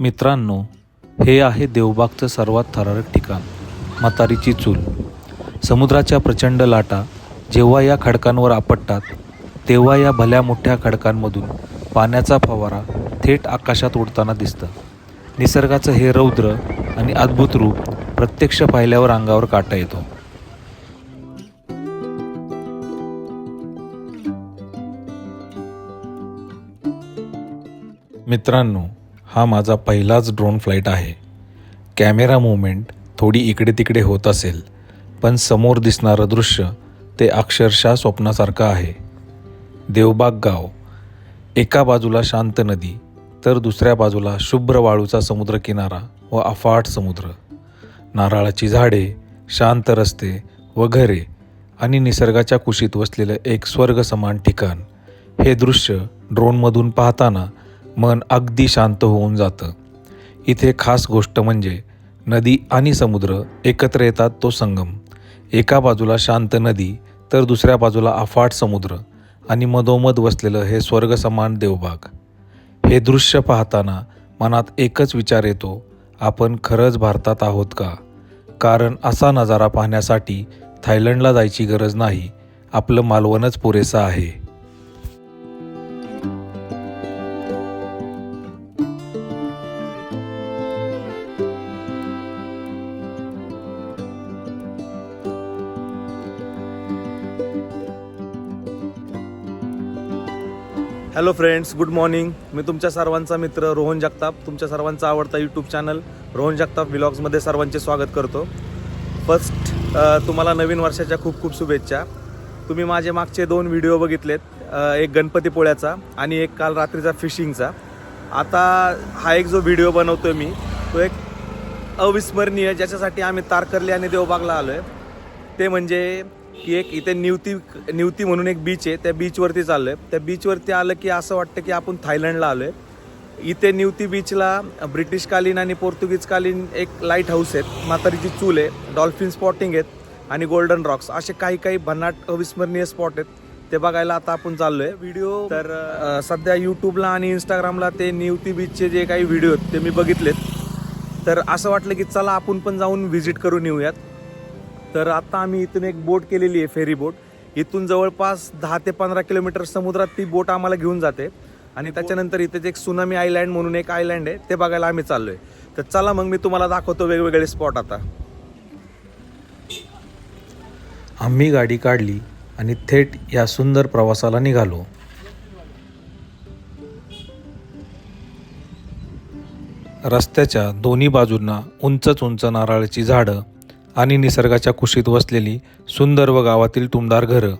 मित्रांनो हे आहे देवबागचं सर्वात थरारक ठिकाण म्हातारीची चूल. समुद्राच्या प्रचंड लाटा जेव्हा या खडकांवर आपटतात तेव्हा या भल्या मोठ्या खडकांमधून पाण्याचा फवारा थेट आकाशात उडताना दिसतं. निसर्गाचं हे रौद्र आणि अद्भुत रूप प्रत्यक्ष पाहिल्यावर अंगावर काटा येतो. मित्रांनो हा माझा पहिलाच ड्रोन फ्लाईट आहे. कॅमेरा मुवमेंट थोडी इकडे तिकडे होत असेल पण समोर दिसणारं दृश्य ते अक्षरशः स्वप्नासारखं आहे. देवबाग गाव. एका बाजूला शांत नदी तर दुसऱ्या बाजूला शुभ्र वाळूचा समुद्रकिनारा व अफाट समुद्र. नारळाची झाडे शांत रस्ते व घरे आणि निसर्गाच्या कुशीत वसलेलं एक स्वर्ग समान ठिकाण. हे दृश्य ड्रोनमधून पाहताना मन अगदी शांत होऊन जातं. इथे खास गोष्ट म्हणजे नदी आणि समुद्र एकत्र येतात तो संगम. एका बाजूला शांत नदी तर दुसऱ्या बाजूला अफाट समुद्र आणि मधोमध वसलेलं हे स्वर्गसमान देवबाग. हे दृश्य पाहताना मनात एकच विचार येतो आपण खरंच भारतात आहोत का? कारण असा नजारा पाहण्यासाठी थायलंडला जायची गरज नाही आपलं मालवणच पुरेसं आहे. हॅलो फ्रेंड्स गुड मॉर्निंग मी तुमच्या सर्वांचा मित्र रोहन जगताप तुमच्या सर्वांचा आवडता यूट्यूब चॅनल रोहन जगताप व्लॉग्समध्ये सर्वांचे स्वागत करतो. फर्स्ट तुम्हाला नवीन वर्षाच्या खूप खूप शुभेच्छा. तुम्ही माझे मागचे दोन व्हिडिओ बघितलेत एक गणपतीपोळ्याचा आणि एक काल रात्रीचा फिशिंगचा आता हा एक जो व्हिडिओ बनवतोय मी तो एक अविस्मरणीय ज्याच्यासाठी आम्ही तारकर्ली आणि देवबागला आलो आहे ते म्हणजे की एक इथे निवती निवती म्हणून एक बीच आहे. त्या बीचवरती चाललो आहे त्या बीचवरती आलं की असं वाटतं की आपण थायलंडला आलो आहे इथे निवती बीचला ब्रिटिशकालीन आणि पोर्तुगीजकालीन एक लाइट हाऊस आहेत. म्हातारीची चूल आहे. डॉल्फिन स्पॉटिंग आहेत आणि गोल्डन रॉक्स असे काही काही भन्नाट अविस्मरणीय स्पॉट आहेत. ते बघायला आता आपण चाललोय. व्हिडिओ तर सध्या यूट्यूबला आणि इंस्टाग्रामला ते निवती बीचचे जे काही व्हिडिओ आहेत ते मी बघितलेत. तर असं वाटलं की चला आपण पण जाऊन व्हिजिट करून येऊयात. तर आता आम्ही इथून एक बोट केलेली आहे फेरी बोट. इथून जवळपास दहा ते पंधरा किलोमीटर समुद्रात ती बोट आम्हाला घेऊन जाते. आणि त्याच्यानंतर इथे एक सुनामी आयलँड म्हणून एक आयलँड आहे ते बघायला आम्ही चाललोय. तर चला मग मी तुम्हाला दाखवतो वेगवेगळे स्पॉट आता. आम्ही गाडी काढली आणि थेट या सुंदर प्रवासाला निघालो. रस्त्याच्या दोन्ही बाजूंना उंचच उंच नारळाची झाडं आणि निसर्गाच्या कुशीत वसलेली सुंदर व गावातील तुमदार घरं.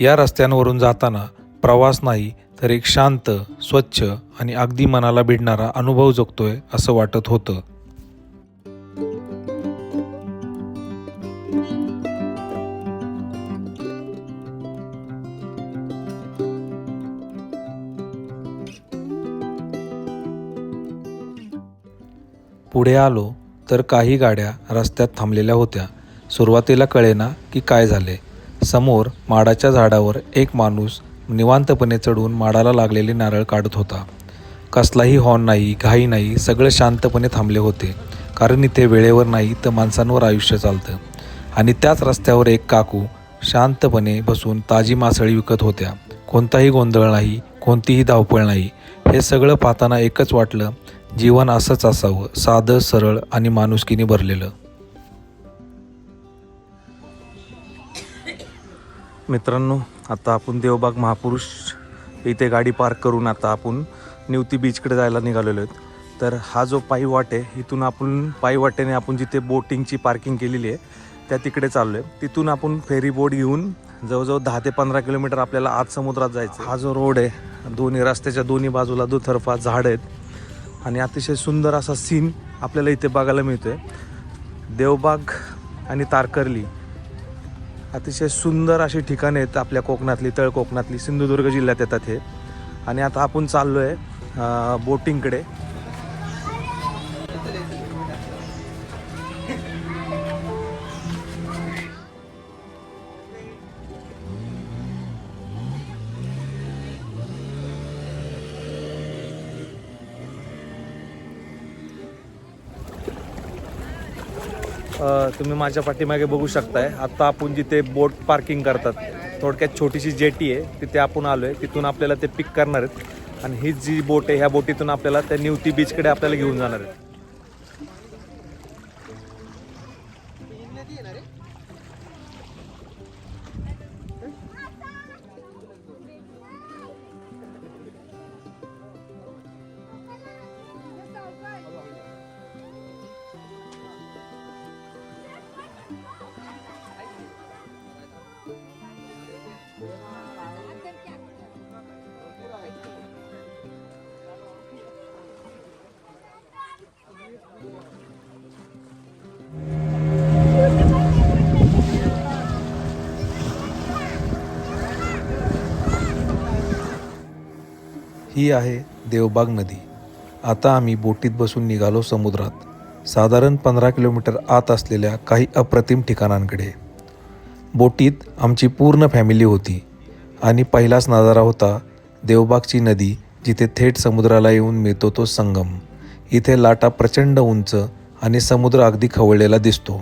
या रस्त्यांवरून जाताना प्रवास नाही तर एक शांत स्वच्छ आणि अगदी मनाला भिडणारा अनुभव जगतोय असं वाटत होतं. पुढे आलो तर काही गाड्या रस्त्यात थांबलेल्या होत्या. सुरुवातीला कळेना की काय झाले. समोर माडाच्या झाडावर एक माणूस निवांतपणे चढून माडाला लागलेले नारळ काढत होता. कसलाही हॉर्न नाही घाई नाही सगळं शांतपणे थांबले होते. कारण इथे वेळेवर नाही तर माणसांवर आयुष्य चालतं. आणि त्याच रस्त्यावर एक काकू शांतपणे बसून ताजी मासळी विकत होत्या. कोणताही गोंधळ नाही कोणतीही धावपळ नाही. हे सगळं पाहताना एकच वाटलं जीवन असंच असावं साधं सरळ आणि माणुसकीने भरलेलं. मित्रांनो आता आपण देवबाग महापुरुष इथे गाडी पार्क करून आता आपण निवती बीचकडे जायला निघालेलो आहेत. तर हा जो पायी वाट आहे इथून आपण पायी वाटेने आपण जिथे बोटिंगची पार्किंग केलेली आहे त्या तिकडे चाललो आहे तिथून आपण फेरी बोट घेऊन जवळजवळ दहा ते पंधरा किलोमीटर आपल्याला आत समुद्रात जायचं हा जो रोड आहे दोन्ही रस्त्याच्या दोन्ही बाजूला दुतर्फा झाड आहेत. आणि अतिशय सुंदर असा सीन आपल्याला इथे बघायला मिळतोय. देवबाग आणि तारकर्ली अतिशय सुंदर अशी ठिकाणे आहेत आपल्या कोकणातली तळ कोकणातली सिंधुदुर्ग जिल्ह्यात येतात हे. आणि आता आपण चाललो आहे बोटिंगकडे. तुम्ही माझ्या पाठीमागे बघू शकताय. आत्ता आपण जिथे बोट पार्किंग करतात थोडक्यात छोटीशी जेटी आहे तिथे आपण आलो आहे तिथून आपल्याला ते पिक करणार आहेत. आणि ही जी बोट आहे ह्या बोटीतून आपल्याला त्या निवती बीचकडे आपल्याला घेऊन जाणार आहेत. ही आहे देवबाग नदी. आता आम्ही बोटीत बसून निघालो समुद्रात. साधारण पंधरा किलोमीटर आत असलेल्या काही अप्रतिम ठिकाणांकडे. बोटीत आमची पूर्ण फॅमिली होती आणि पहिलाच नजारा होता देवबागची नदी जिथे थेट समुद्राला येऊन मिळतो तो संगम. इथे लाटा प्रचंड उंच आणि समुद्र अगदी खवळलेला दिसतो.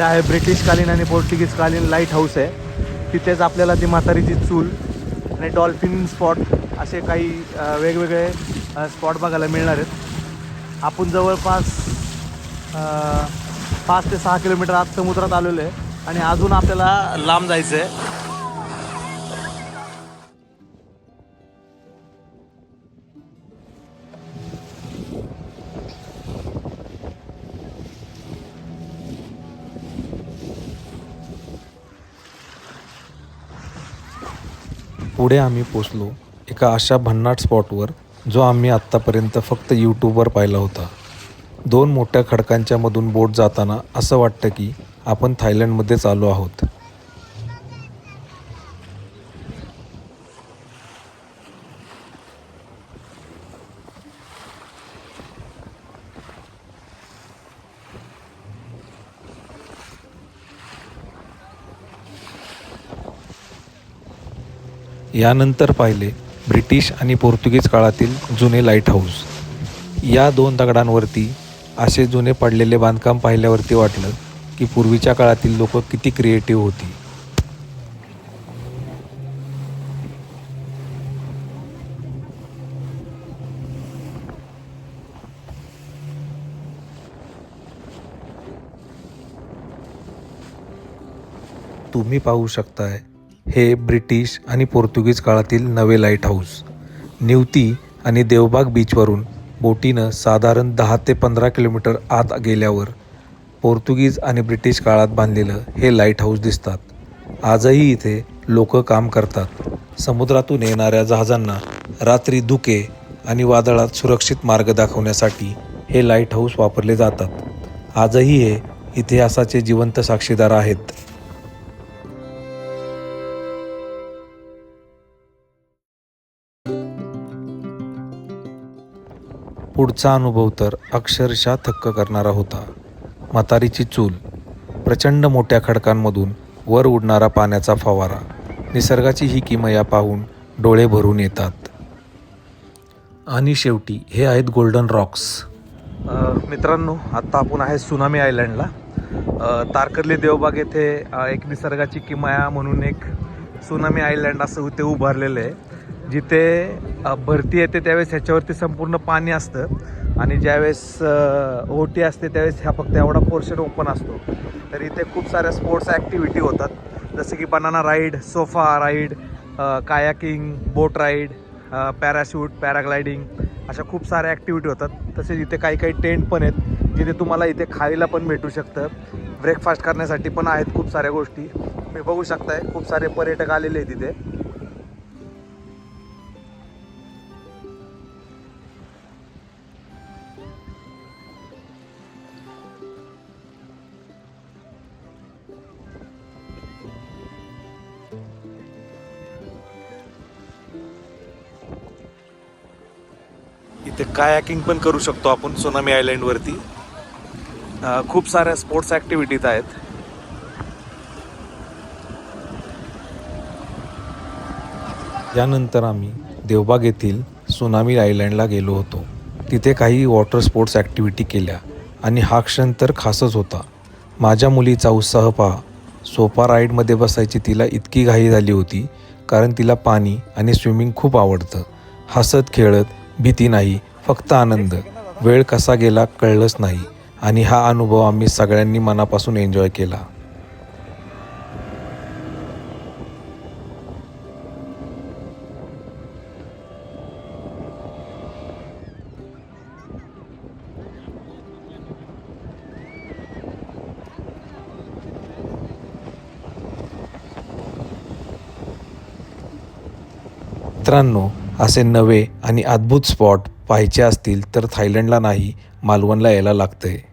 जे आहे ब्रिटिशकालीन आणि पोर्तुगीजकालीन लाइट हाऊस आहे. तिथेच आपल्याला ती म्हातारीची चूल आणि डॉल्फिन स्पॉट असे काही वेगवेगळे स्पॉट बघायला मिळणार आहेत. आपण जवळपास पाच ते सहा किलोमीटर आत समुद्रात आलेलो आहे आणि अजून आपल्याला लांब जायचं आहे. पुढे आम्ही पोचलो एका अशा भन्नाट स्पॉटवर जो आम्ही आत्तापर्यंत फक्त यूट्यूबवर पाहिला होता. दोन मोठ्या खडकांच्यामधून बोट जाताना असं वाटतं की आपण थायलंडमध्येच आलो आहोत. यानंतर पाहिले ब्रिटिश आणि पोर्तुगीज काळातील जुने लाइट हाऊस या दोन दगडांवरती असे जुने पडलेले बांधकाम पाहिल्यावरती वाटलं की पूर्वीच्या काळातील लोक किती क्रिएटिव्ह होती. तुम्ही पाहू शकताय हे ब्रिटिश आणि पोर्तुगीज काळातील नवे लाइट हाऊस निवती आणि देवबाग बीचवरून बोटीनं साधारण दहा ते पंधरा किलोमीटर आत गेल्यावर पोर्तुगीज आणि ब्रिटिश काळात बांधलेलं हे लाइट हाऊस दिसतात. आजही इथे लोक काम करतात. समुद्रातून येणाऱ्या जहाजांना रात्री धुके आणि वादळात सुरक्षित मार्ग दाखवण्यासाठी हे लाइट हाऊस वापरले जातात. आजही हे इतिहासाचे जिवंत साक्षीदार आहेत. पुढचा अनुभव तर अक्षरशः थक्क करणारा होता. म्हातारीची चूल प्रचंड मोठ्या खडकांमधून वर उडणारा पाण्याचा फवारा निसर्गाची ही किमया पाहून डोळे भरून येतात. आणि शेवटी हे आहेत गोल्डन रॉक्स मित्रांनो आत्ता आपण आहे सुनामी आयलँडला तारकर्ली देवबाग येथे एक निसर्गाची किमया म्हणून एक सुनामी आयलँड असं ते उभारलेलं आहे. जिथे भरती येते त्यावेळेस ह्याच्यावरती संपूर्ण पाणी असतं. आणि ज्यावेळेस ओटी असते त्यावेळेस ह्या फक्त एवढा पोर्शन ओपन असतो. तर इथे खूप साऱ्या स्पोर्ट्स ॲक्टिव्हिटी होतात. जसं की banana ride sofa ride kayaking boat ride parachute paragliding अशा खूप साऱ्या ॲक्टिव्हिटी होतात. तसेच इथे काही काही टेंट पण आहेत जिथे तुम्हाला इथे खायला पण भेटू शकतं. ब्रेकफास्ट करण्यासाठी पण आहेत खूप साऱ्या गोष्टी. तुम्ही बघू शकताय खूप सारे पर्यटक आलेले आहेत तिथे कायाकिंग पण करू शकतो आपण सोनामी आयलँडवरती खूप साऱ्या स्पोर्ट्स ॲक्टिव्हिटीज आहेत. यानंतर आम्ही देवबाग येथील सुनामी आयलँडला गेलो होतो. तिथे काही वॉटर स्पोर्ट्स ॲक्टिव्हिटी केल्या आणि हा क्षण तर खासच होता. माझ्या मुलीचा उत्साह पहा. सोफा राईडमध्ये बसायची तिला इतकी घाई झाली होती कारण तिला पाणी आणि स्विमिंग खूप आवडतं. हसत खेळत भीती नाही फक्त आनंद. वेळ कसा गेला कळलंच नाही आणि हा अनुभव आम्ही सगळ्यांनी मनापासून एन्जॉय केला. मित्रांनो असे नवे आणि अद्भुत स्पॉट पाहायचे असतील तर थायलंडला नाही मालवणला यायला लागतं आहे